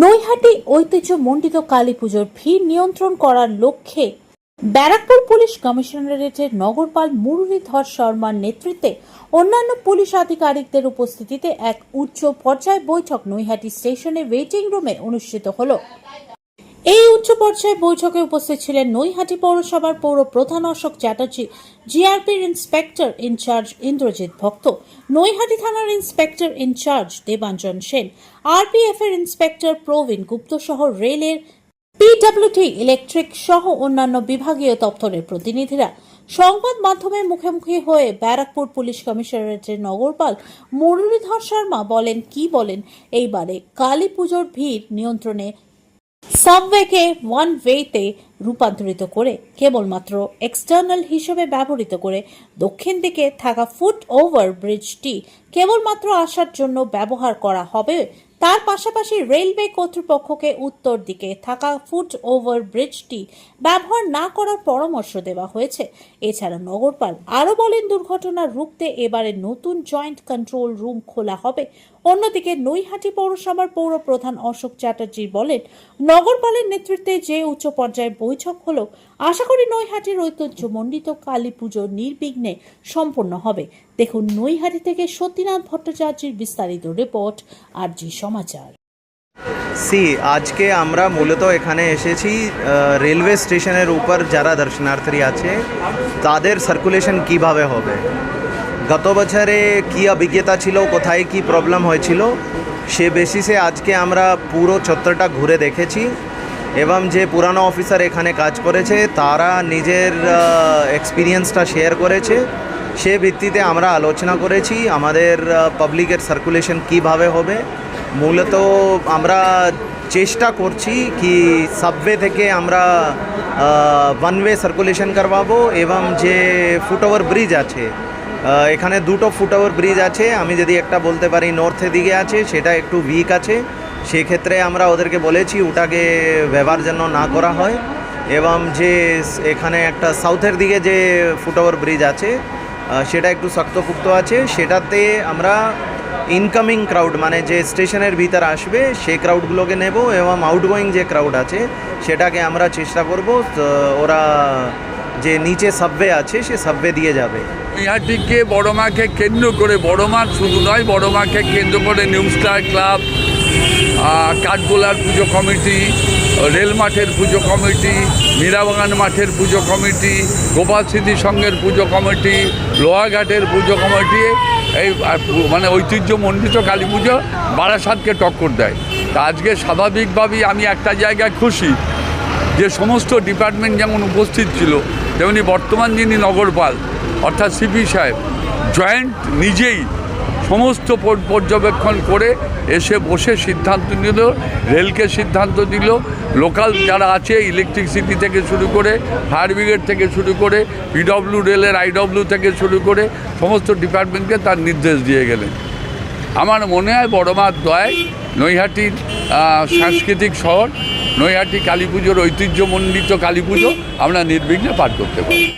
নৈহাটি ঐতিহ্যমণ্ডিত কালী পুজোর ভিড় নিয়ন্ত্রণ করার লক্ষ্যে ব্যারাকপুর পুলিশ কমিশনারেটের নগরপাল মুরলীধর শর্মার নেতৃত্বে অন্যান্য পুলিশ আধিকারিকদের উপস্থিতিতে এক উচ্চ পর্যায় বৈঠক নৈহাটি স্টেশনে ওয়েটিং রুমে অনুষ্ঠিত হলো। এই উচ্চ পর্যায়ে বৈঠকে উপস্থিত ছিলেন নৈহাটি পৌরসভার পৌর প্রধান অশোক চ্যাটার্জি, জিআরপির ইন্সপেক্টর ইনচার্জ ইন্দ্রজিৎ ভক্ত, নৈহাটি থানার inspector incharge Debanjan Sen RPF এর ইন্সপেক্টর প্রবীণ গুপ্ত সহ রেলের পিডব্লিউটি ইলেকট্রিক সহ অন্যান্য বিভাগীয় দপ্তরের প্রতিনিধিরা। সংবাদ মাধ্যমের মুখোমুখি হয়ে ব্যারাকপুর পুলিশ কমিশনারেটের নগরপাল মুরলীধর শর্মা বলেন, কি বলেন? এইবারে কালী পুজোর ভিড় নিয়ন্ত্রণে সাবওয়েকে ওয়ান ওয়েতে রূপান্তরিত করে কেবলমাত্র এক্সটার্নাল হিসেবে ব্যবহৃত করে দক্ষিণ দিকে থাকা ফুট ওভার ব্রিজটি কেবলমাত্র আসার জন্য ব্যবহার করা হবে। তার পাশাপাশি রেলওয়ে কর্তৃপক্ষকে উত্তর দিকে থাকা ফুট ওভার ব্রিজটি ব্যবহার না করার পরামর্শ দেওয়া হয়েছে। এছাড়া নগরপাল আরও বলেন দুর্ঘটনা রুখতে এবারে নতুন জয়েন্ট কন্ট্রোল রুম খোলা হবে। অন্যদিকে নৈহাটি পৌরসভার পৌর প্রধান অশোক চ্যাটার্জি বলেন, নগরপালের নেতৃত্বে যে উচ্চ পর্যায়ে বৈঠক হলো, আশা করি নৈহাটির ঐতিহ্যমণ্ডিত কালী পুজো নির্বিঘ্নে সম্পন্ন হবে। দেখুন নৈহাটি থেকে সত্যিনাথ ভট্টাচার্যের বিস্তারিত রিপোর্ট আর জি সমাচার। সি, আজকে আমরা মূলত এখানে এসেছি রেলওয়ে স্টেশনের উপর যারা দর্শনার্থী আছে, তাদের সার্কুলেশন কীভাবে হবে? গত বছরে কি অভিজ্ঞতা ছিল, কোথায় কি প্রবলেম হয়েছিল, সে বেসিসে আজকে আমরা পুরো চত্বরটা ঘুরে দেখেছি এবং যে পুরানো অফিসার এখানে কাজ করেছে, তারা নিজের এক্সপিরিয়েন্সটা শেয়ার করেছে। সে ভিত্তিতে আমরা আলোচনা করেছি আমাদের পাবলিকের সার্কুলেশন কীভাবে হবে। মূলত আমরা চেষ্টা করছি কি সাবওয়ে থেকে আমরা ওয়ান ওয়ে সার্কুলেশন করবাবো এবং যে ফুটওভার ব্রিজ আছে এখানে দুটো ফুটওভার ব্রিজ আছে। আমি যদি একটা বলতে পারি নর্থের দিকে আছে, সেটা একটু উইক আছে। সেক্ষেত্রে আমরা ওদেরকে বলেছি ওটাকে ব্যবহার যেন না করা হয়। এবং যে এখানে একটা সাউথের দিকে যে ফুটওভার ব্রিজ আছে সেটা একটু শক্তপুক্ত আছে। সেটাতে আমরা ইনকামিং ক্রাউড মানে যে স্টেশনের ভিতর আসবে, সেই ক্রাউডগুলোকে নেব এবং আউটগোয়িং যে ক্রাউড আছে, সেটাকে আমরা চেষ্টা করব ওরা যে নিচে সাবওয়ে আছে, সে সাবওয়ে দিয়ে যাবে। নৈহাটিকে বড় মাকে কেন্দ্র করে বড় মা শুধু নয় বড় মাকে কেন্দ্র করে নিউ স্টার ক্লাব কাঠগোলার পুজো কমিটি, রেল মাঠের পুজো কমিটি, মীরাবাগান মাঠের পুজো কমিটি, গোপাল স্মৃতি সংঘের পুজো কমিটি লোহাঘাটের পুজো কমিটি, এই মানে ঐতিহ্যমণ্ডিত কালী পুজো, বারাসাতকে টক্কর দেয়। তা আজকে স্বাভাবিকভাবেই আমি একটা জায়গায় খুশি। যে সমস্ত ডিপার্টমেন্ট যেমন উপস্থিত ছিল, তেমনি বর্তমান যিনি নগরপাল, অর্থাৎ সিপি সাহেব, জয়েন্ট নিজেই সমস্ত পর্যবেক্ষণ করে এসে বসে সিদ্ধান্ত নিল, রেলকে সিদ্ধান্ত দিল, লোকাল যারা আছে ইলেকট্রিসিটি থেকে শুরু করে, ফায়ার ব্রিগেড থেকে শুরু করে পিডব্লিউ রেলের আইডব্লিউ থেকে শুরু করে, সমস্ত ডিপার্টমেন্টকে তার নির্দেশ দিয়ে গেলেন। আমার মনে হয় বড়মার দয় নৈহাটির সাংস্কৃতিক শহর, নৈহাটি কালী পুজোর ঐতিহ্যমণ্ডিত কালী পুজো আমরা নির্বিঘ্নে পাঠ করতে পারি